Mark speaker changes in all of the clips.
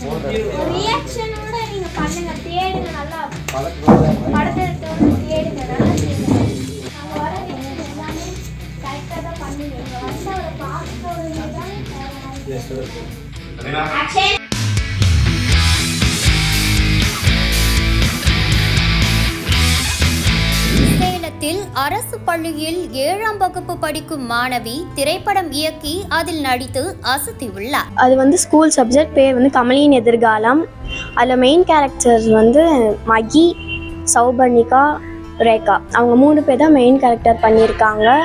Speaker 1: ரியாக்ஷனோட நீங்க பண்ணுங்க. தேடுங்க. நல்லா படத்தை எடுத்தோட தேடுங்க. நல்லா வர எல்லாமே கரெக்டாக தான் பார்க்க தான்
Speaker 2: அரசு பள்ளியில் ஏழாம் வகுப்பு படிக்கும் மாணவி திரைப்படம் இயக்கி அதில் நடித்து அசத்தியுள்ளார்.
Speaker 3: அது வந்து ஸ்கூல் சப்ஜெக்ட் பேர் வந்து கமலியின் எதிர்காலம். அதில் மெயின் கேரக்டர்ஸ் வந்து மகி சௌபர்ணிகா ரேகா. அவங்க மூணு பேர் தான் மெயின் கேரக்டர் பண்ணியிருக்காங்க.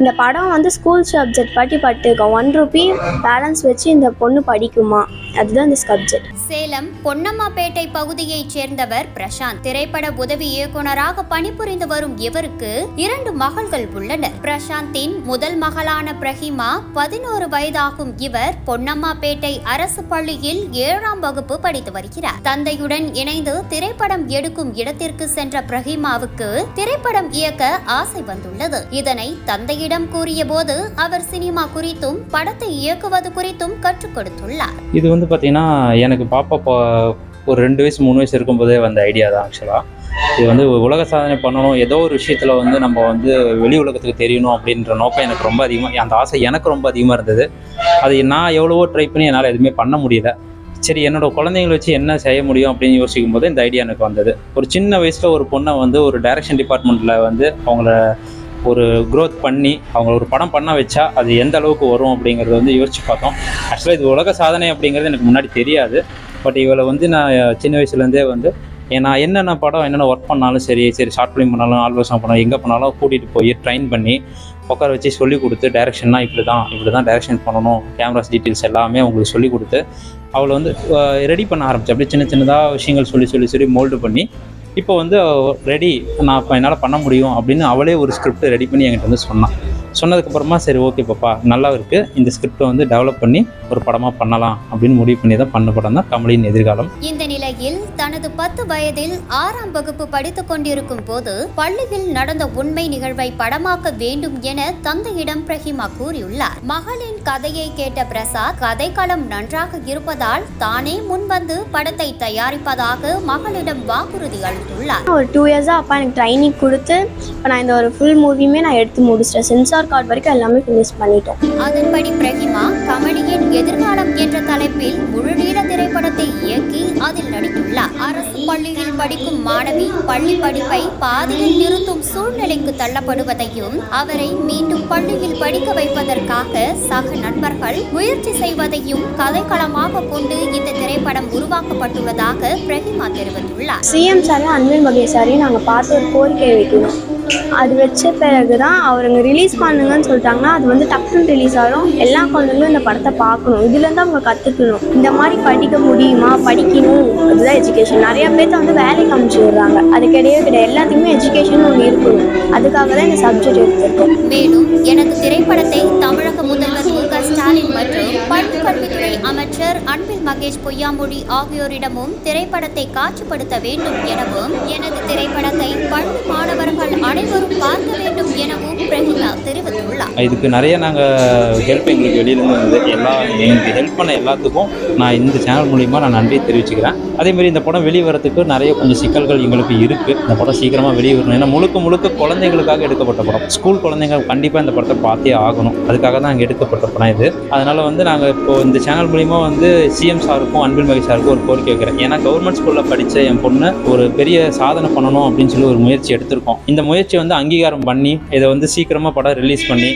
Speaker 3: இந்த படம் வந்து ஸ்கூல் சப்ஜெக்ட் பற்றி பட்டுக்கோ ஒன் ருபி பேலன்ஸ் வச்சு இந்த பொண்ணு படிக்குமா? அதுதான் இந்த சப்ஜெக்ட்
Speaker 2: சேலம் பொன்னம்மாப்பேட்டை பகுதியைச் சேர்ந்தவர் பிரசாந்த். திரைப்பட உதவி இயக்குனராக பணிபுரிந்து வரும் இவருக்கு இரண்டு மகள்கள் உள்ளனர். பிரசாந்தின் முதல் மகளான பிரஹிமா பதினோரு வயதாகும் இவர் பொன்னம்மாப்பேட்டை அரசு பள்ளியில் ஏழாம் வகுப்பு படித்து வருகிறார். தந்தையுடன் இணைந்து திரைப்படம் எடுக்கும் இடத்திற்கு சென்ற பிரஹிமாவுக்கு திரைப்படம் இயக்க ஆசை வந்துள்ளது. இதனை தந்தையிடம் கூறியபோது அவர் சினிமா குறித்தும் படத்தை இயக்குவது குறித்தும் கற்றுக் கொடுத்துள்ளார்.
Speaker 4: இது வந்து பார்த்தீங்கன்னா எனக்கு பாப்பா ஒரு ரெண்டு வயசு மூணு வயசு இருக்கும்போதே வந்த ஐடியா தான் ஆக்சுவலாக இது வந்து உலக சாதனை பண்ணணும் ஏதோ ஒரு விஷயத்தில் வந்து நம்ம வந்து வெளி உலகத்துக்கு தெரியணும் அப்படின்ற நோக்கம் எனக்கு ரொம்ப அதிகமாக அந்த ஆசை எனக்கு ரொம்ப அதிகமாக இருந்தது. அது நான் எவ்வளவோ ட்ரை பண்ணி என்னால் எதுவுமே பண்ண முடியல. சரி என்னோட குழந்தைங்களை வச்சு என்ன செய்ய முடியும் அப்படின்னு யோசிக்கும் போது இந்த ஐடியா எனக்கு வந்தது. ஒரு சின்ன வயசில் ஒரு பொண்ணை வந்து ஒரு டைரக்ஷன் டிபார்ட்மெண்ட்டில் வந்து அவங்கள ஒரு க்ரோத் பண்ணி அவங்கள ஒரு படம் பண்ண வச்சா அது எந்த அளவுக்கு வரும் அப்படிங்கிறத வந்து யோசிச்சு பார்த்தோம். ஆக்சுவலாக இது உலக சாதனை அப்படிங்கிறது எனக்கு முன்னாடி தெரியாது. பட் இவளை வந்து நான் சின்ன வயசுலேருந்தே வந்து நான் என்னென்ன படம் என்னென்ன ஒர்க் பண்ணாலும் சரி சரி ஷார்ட் ஃபிலிம் பண்ணாலும் ஆல்பம் பண்ணாலும் எங்கே பண்ணாலும் கூட்டிகிட்டு போய் ட்ரைன் பண்ணி உட்கார வச்சு சொல்லி கொடுத்து டேரெக்ஷன்னா இப்படி தான் இப்படி தான் டேரெக்ஷன் பண்ணணும் கேமராஸ் டீட்டெயில்ஸ் எல்லாமே உங்களுக்கு சொல்லி கொடுத்து அவளை வந்து ரெடி பண்ண ஆரம்பிச்சேன் அப்படியே சின்ன சின்னதாக விஷயங்கள் சொல்லி சொல்லி சொல்லி மோல்டு பண்ணி இப்போ வந்து ரெடி நான் இப்போ என்னால் பண்ண முடியும் அப்படின்னு அவளே ஒரு ஸ்கிரிப்ட் ரெடி பண்ணி என்கிட்ட வந்து சொன்னான். சொன்னதுக்கப்புறமா சரி ஓகே பாப்பா நல்லா இருக்குது இந்த ஸ்கிரிப்டை வந்து டெவலப் பண்ணி ஒரு படமாக பண்ணலாம் அப்படின்னு முடிவு பண்ணி தான் பண்ண படம் தான் கமலின் எதிர்காலம்.
Speaker 2: இந்த நிலையில் தனது பத்து வயதில் ஆறாம் வகுப்பு படித்துக் கொண்டிருக்கும் போது பள்ளியில் நடந்த உண்மை நிகழ்வை படமாக்க வேண்டும் என தந்தையிடம் பிரஹிமா கூறியுள்ளார். மகளின் கதையை கேட்ட பிரசாத் கதைக்களம் நன்றாக இருப்பதால் தானே முன்வந்து படத்தை தயாரிப்பதாக மகளிடம் வாக்குறுதி அளித்துள்ளார்.
Speaker 3: ஒரு டூ இயர்ஸாக அப்பா எனக்கு ட்ரைனிங் கொடுத்து இப்போ நான் இந்த ஒரு ஃபுல் மூவியுமே நான் எடுத்து முடிச்சிட்டேன். சென்சார் கார்டு வரைக்கும் எல்லாமே ஃபினிஷ் பண்ணிட்டோம்
Speaker 2: அதன்படி பிரஹிமா கமலியின் எதிர்காலம் என்ற தலைப்பில் திரைப்படத்தை படத்தில் நடித்துள்ளார் அரசு பள்ளியில் படிக்கும் மாணவி பள்ளி படிப்பை பாதியில் நிறுத்தும் சூழ்நிலைக்கு தள்ளப்படுவதையும் அவரை மீண்டும் பள்ளியில் படிக்க வைப்பதற்காக சக நண்பர்கள் முயற்சி செய்வதையும் கதைக்களமாக கொண்டு இந்த திரைப்படம் உருவாக்கப்பட்டுள்ளதாக பிரகிமா தெரிவித்துள்ளார்.
Speaker 3: சிஎம் சாரையும் அன்பில் மகேஷ் சாரையும் நாங்கள் பார்த்து ஒரு கோரிக்கை வைக்கணும் அது வச்ச பிறகு தான் அவருங்க ரிலீஸ் பண்ணுங்கன்னு சொல்லிட்டாங்கன்னா அது வந்து டக்குன்னு ரிலீஸ் ஆகும் எல்லா குழந்தைங்களும் இந்த படத்தை பார்க்கணும். இதுலேருந்து அவங்க கற்றுக்கணும் இந்த மாதிரி படிக்க முடியுமா? படிக்கணும். அதுதான் எஜுகேஷன் நிறைய பேர்த்த வந்து வேலைக்கு அமுச்சு விடுறாங்க. அது கிடையவே கிடையாது. எல்லாத்துக்குமே எஜுகேஷன் ஒன்று இருக்கணும். அதுக்காக தான் இந்த சப்ஜெக்ட் எடுத்துருக்கோம்.
Speaker 2: மேலும் எனது திரைப்படத்தை தமிழக முதல்வர் மு க ஸ்டாலின் மற்றும் பள்ளி கல்வித்துறை அமைச்சர் அன்பில் மகேஷ் பொய்யாமொழி ஆகியோரிடமும் திரைப்படத்தை காட்சிப்படுத்த வேண்டும் எனவும் எனது திரைப்படத்தை பள்ளி மாணவர்கள் அனைவரும் பார்க்க வேண்டும்
Speaker 4: இதுக்கு நிறைய நாங்கள் ஹெல்ப் எங்களுக்கு வெளியிலேருந்து வந்தது. எல்லா எங்களுக்கு ஹெல்ப் பண்ண எல்லாத்துக்கும் நான் இந்த சேனல் மூலிமா நான் நன்றி தெரிவிச்சுக்கிறேன். அதேமாரி இந்த படம் வெளியே வரதுக்கு நிறைய கொஞ்சம் சிக்கல்கள் எங்களுக்கு இருக்குது இந்த படம் சீக்கிரமாக வெளியே வரணும். ஏன்னா முழுக்க முழுக்க குழந்தைங்களுக்காக எடுக்கப்பட்ட படம். ஸ்கூல் குழந்தைங்க கண்டிப்பாக இந்த படத்தை பார்த்தே ஆகணும். அதுக்காக தான் அங்கே எடுக்கப்பட்ட படம் இது. அதனால் வந்து நாங்கள் இப்போது இந்த சேனல் மூலிமா வந்து சிஎம் சாருக்கும் அன்பில் மகேஷ் சாருக்கும் ஒரு கோரிக்கை வைக்கிறேன். ஏன்னா கவர்மெண்ட் ஸ்கூலில் படித்த என் பொண்ணு ஒரு பெரிய சாதனை பண்ணணும் அப்படின்னு சொல்லி ஒரு முயற்சி எடுத்திருக்கோம். இந்த முயற்சி வந்து அங்கீகாரம் பண்ணி இதை வந்து சீக்கிரமாக படம் ரிலீஸ் பண்ணி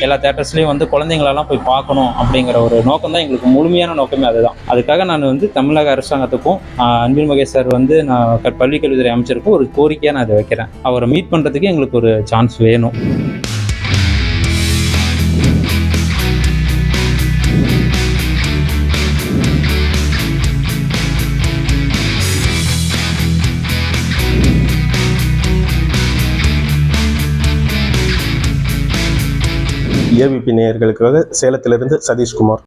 Speaker 4: எல்லா தேட்டர்ஸ்லேயும் வந்து குழந்தைங்களெல்லாம் போய் பார்க்கணும் அப்படிங்கிற ஒரு நோக்கம் தான் எங்களுக்கு முழுமையான நோக்கமே அதுதான். அதுக்காக நான் வந்து தமிழக அரசாங்கத்துக்கும் அன்பில் மகேஷ் சார் வந்து நான் க- பள்ளிக் கல்வித்துறை அமைச்சருக்கும் ஒரு கோரிக்கையாக நான் அதை வைக்கிறேன். அவரை மீட் பண்ணுறதுக்கு எங்களுக்கு ஒரு சான்ஸ் வேணும்.
Speaker 5: ஏவிபி நேயர்களுக்காக சேலத்திலிருந்து சதீஷ்குமார்.